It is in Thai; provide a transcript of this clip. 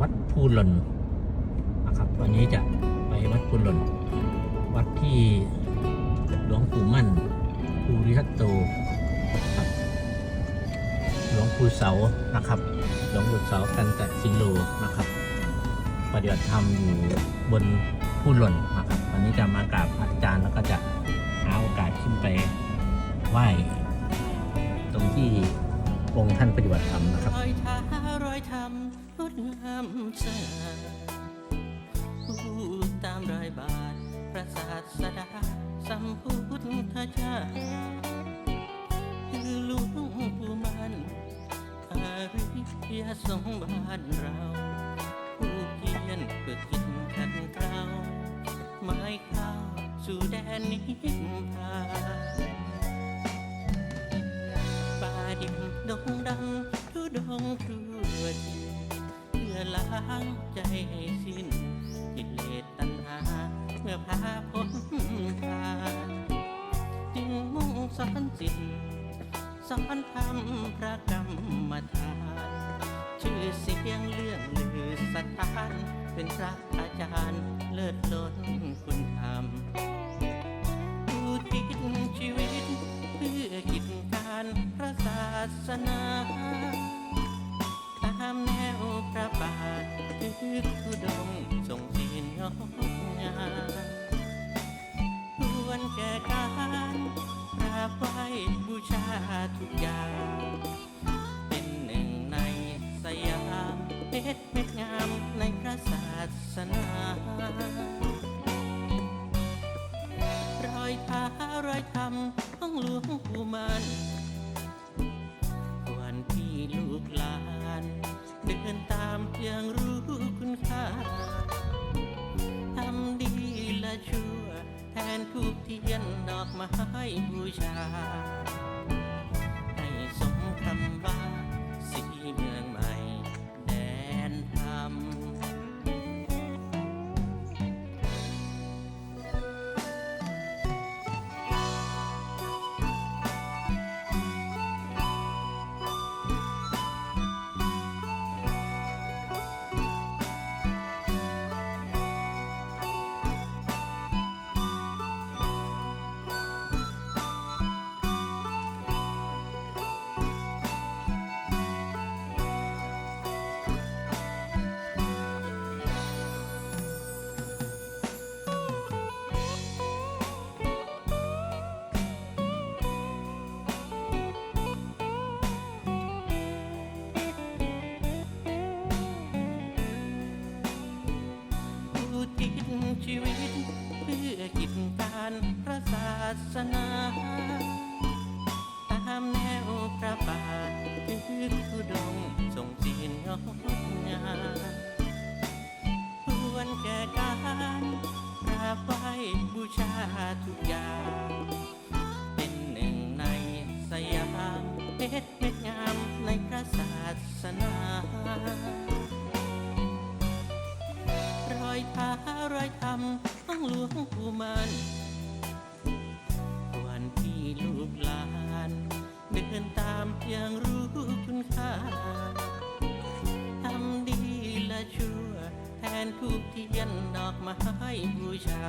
วัดภูหล่นนะครับ วันนี้จะไปวัดภูหล่น วัดที่หลวงปู่มั่นภูริทัตโตครับหลวงปู่เสานะครับ หลวงปู่เสากันตะสิงโลนะครับ ปฏิบัติธรรมอยู่บนภูหล่นนะครับ วันนี้จะมากราบอาจารย์แล้วก็จะหาโอกาสขึ้นไปไหว้ตรงที่องค์ท่านปฏิบัติธรรมนะครับ รอยเท้ารอยทำงดงามสง่าผู้ตามรอยบาท พระศาสดาสัมพุทธเจ้าคือลวงปู่มันอาริยสงฆ์บ้านเรา ผู้เพียรเพื่อกินขันเกลาไม้ข้าวสู่แดนนิพพาน ป่าดิบดงดังทุดงทั่วทีเพื่อล้างใจให้สิ้นกิเลสตัณหา เมื่อพาพ้นทางจึงมุ่งสอนจิตสอนธรรมพระกรรมฐานชื่อเสียงเรื่องลือสถาน เป็นพระอาจารย์เลิศล้นคุณธรรมอุทิศชีวิต สนาตามแนวพระบาทคือทุดงทรงจีนงดงามควรแก่การกราบไหว้บูชาทุกอย่างเป็นหนึ่งในสยามเพชรเม็ดงามในพระศาสนารอยเท้ารอยทำของหลวงปู่มัน ลานเดินตามเพียงรู้คุณค่าทำดีและชั่ว แทนทูบเทียนดอกไม้บูชา สนา ตามแนวพระบาทคือทุดงทรงจีนงดงามควรแก่การกราบไหว้บูชาทุกอย่าง เป็นหนึ่งในสยามเพชรเม็ดงามในพระศาสนารอยเท้ารอยทำของหลวงปู่มัน ลูกหลาน เดินตามเพียงรู้คุณค่าทำดีและชั่ว แทนทูบเทียนดอกไม้บูชา